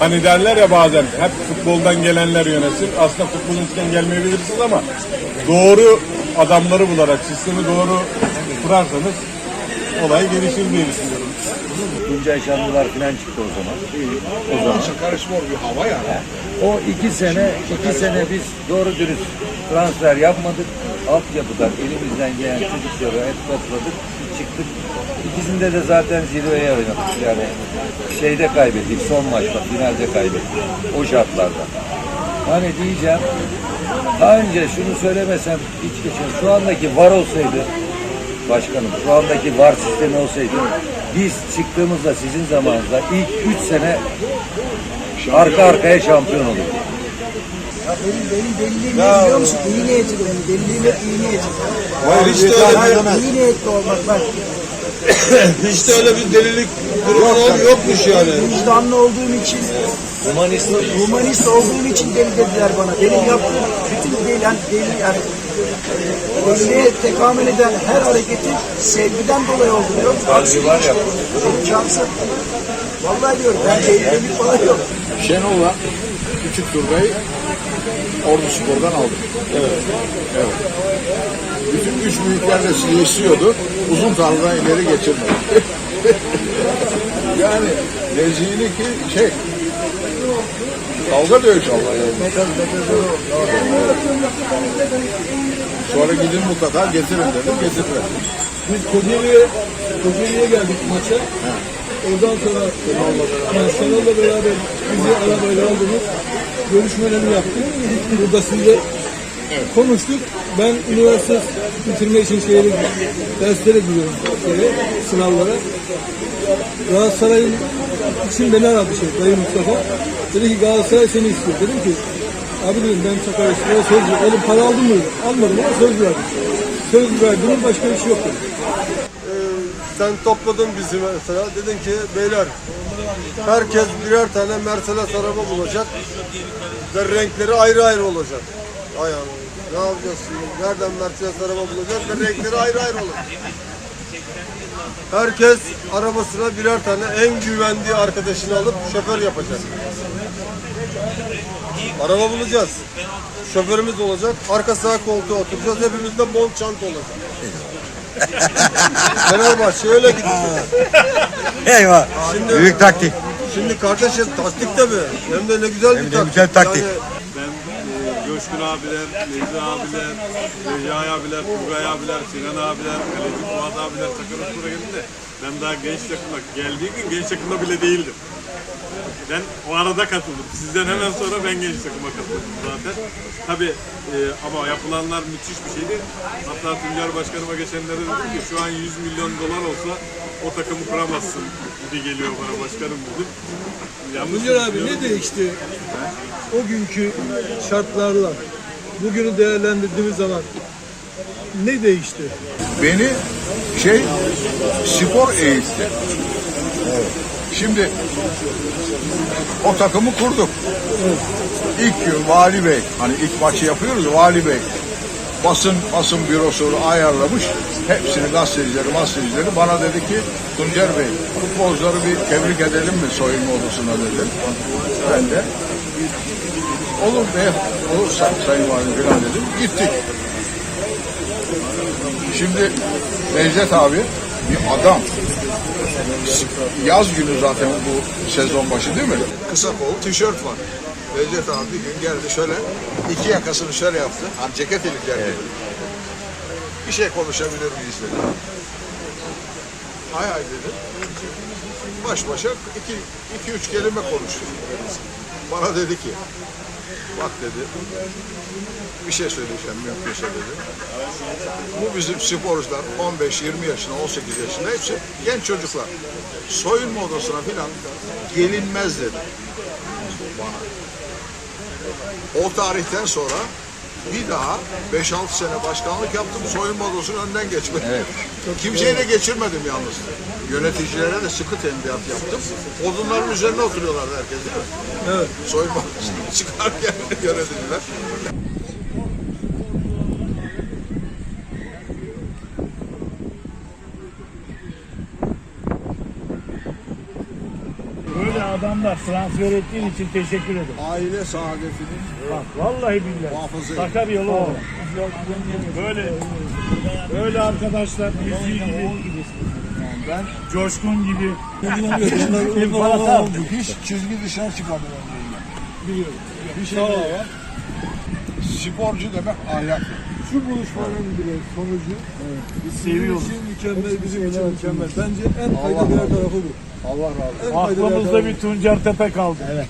Hani derler ya bazen hep futboldan gelenler yönetsin. Aslında futbolun içinden gelmeyebilirsiniz ama doğru adamları bularak sistemi doğru kurarsanız olay gelişir diye düşünüyorum. Tuncay Şanlılar falan çıktı o zaman. O zaman. Karışma bir hava ya. O iki sene, iki sene biz doğru dürüst transfer yapmadık. Altyapıdan elimizden gelen çocukları hep topladık, çıktık. İkisinde de zaten zirveye oynadık. Yani şeyde kaybettik, son maçta, finalde kaybettik. O şartlarda. Hani diyeceğim, daha önce şunu söylemesem hiç geçmez. Şu andaki var olsaydı, başkanım, şu andaki var sistemi olsaydı, biz çıktığımızda sizin zamanınızda ilk üç sene arka arkaya şampiyon olduk. Ya benim, benim deliliğim ne biliyor musun? İyi niyeti benim. Deliliğim hep iyi niyeti. Hayır hiç de öyle bir, İyi niyetli olmak bak. hiç de öyle bir delilik durumu yok, yokmuş yani. Vicdanlı olduğum için, Humanist humanist olduğum için deli dediler bana. Benim yaptığım bütün deli, yani deli, yani deliliğe tekamül eden her hareketin sevgiden dolayı oldu diyor. Aksi var ya. imkansız. Vallahi diyorum ben delilik falan yok. Şenol'la Küçük Turgay Ordu Spor'dan aldık. Evet. Evet. Bütün üç büyükler de sizi istiyordu. Uzun tarladan ileri geçirmedi. yani nezihini ki şey kavga dövüş Allah yani. Sonra gidin mutlaka getirin dedim getirdiler. Biz Kocaeli'ye Kocaeli'ye geldik maça. Oradan sonra Şenol'la beraber bizi arabayla aldınız. Görüşmelerini yaptık. Burada sizle konuştuk. Ben üniversite bitirme için şehre derslere gidiyorum. Şeye, sınavlara. Galatasaray'ın için beni aradı şey, dayı Mustafa. Dedi ki Galatasaray seni istiyor. Dedim ki abi dedim ben Sakaryaspor'a söz verdim. Oğlum para aldın mı? Almadım ama söz verdim. Söz verdiğimin başka bir şey yok dedim. sen topladın bizi mesela dedin ki beyler herkes birer tane Mercedes araba bulacak ve renkleri ayrı ayrı olacak. Ay ne yapacağız? Nereden Mercedes araba bulacak ve renkleri ayrı ayrı olacak. Herkes arabasına birer tane en güvendiği arkadaşını alıp şoför yapacak. Araba bulacağız. Şoförümüz olacak. Arka sağ koltuğa oturacağız. Hepimizde mont çanta olacak. Fenerbahçe öyle gidiyor. Eyvah. Şimdi, Büyük taktik. Şimdi kardeşim taktik tabii. Hem de ne güzel bir de taktik. güzel taktik. Yani Ben e, Coşkun abiler, Necmi abiler, Recai abiler, Turgay abiler, Sinan abiler, Kaleci Fuat abiler Sakaryaspor'a geldi de ben daha genç takımda geldiği gün genç takımda bile değildim. Ben o arada katıldım. Sizden hemen sonra ben genç takıma katıldım zaten. Tabii e, ama yapılanlar müthiş bir şeydi. Hatta Tuncer Başkanıma geçenlerde dedim ki şu an 100 milyon dolar olsa o takımı kuramazsın gibi geliyor bana başkanım dedim. Yanlış Tuncer abi ne değişti? O günkü şartlarla bugünü değerlendirdiğimiz zaman ne değişti? Beni şey spor eğitti. Şimdi o takımı kurduk. İlk gün Vali Bey, hani ilk maçı yapıyoruz ya, Vali Bey basın basın bürosunu ayarlamış. Hepsini gazetecileri, gazetecileri bana dedi ki Tuncer Bey futbolcuları bir tebrik edelim mi soyunma odasına dedi. Ben de olur be, olur say- Sayın Valim falan dedim. Gittik. Şimdi Necdet abi bir adam. Yaz günü zaten bu sezon başı değil mi? Kısa kol, tişört var. Necdet abi bir gün geldi şöyle iki yakasını şöyle yaptı. Hani ceket ilikler gibi. Bir şey konuşabilir miyiz dedi. Hay hay dedi. Baş başa iki, iki üç kelime konuştuk. Bana dedi ki bak dedi bir şey söyleyeceğim mümkünse dedi. Bu bizim sporcular 15-20 yaşında, 18 yaşında hepsi genç çocuklar. Soyunma odasına filan gelinmez dedi bana. O tarihten sonra bir daha 5-6 sene başkanlık yaptım. Soyunma odasının önünden geçmedim. Kimseyi de geçirmedim yalnız. Yöneticilere de sıkı tembihat yaptım. Odunların üzerine oturuyorlardı herkes değil mi? Evet. Soyunma odasına çıkarken yöneticiler. Adamlar transfer ettiğin için teşekkür ederim. Aile saadetini Bak vallahi billahi. Sakaryalı oğlum. Böyle böyle arkadaşlar Yüzüğü gibi. Ben Coşkun gibi. Hiç çizgi dışarı çıkardı Biliyorum. Bir şey daha var. Sporcu demek ahlak. Şu buluşmanın bile sonucu Biz bizim seviyoruz. için mükemmel, bizim için mükemmel. Bence en kayda değer tarafı bu. Allah razı olsun. Kayda Aklımızda bir Tuncer Tepe kaldı.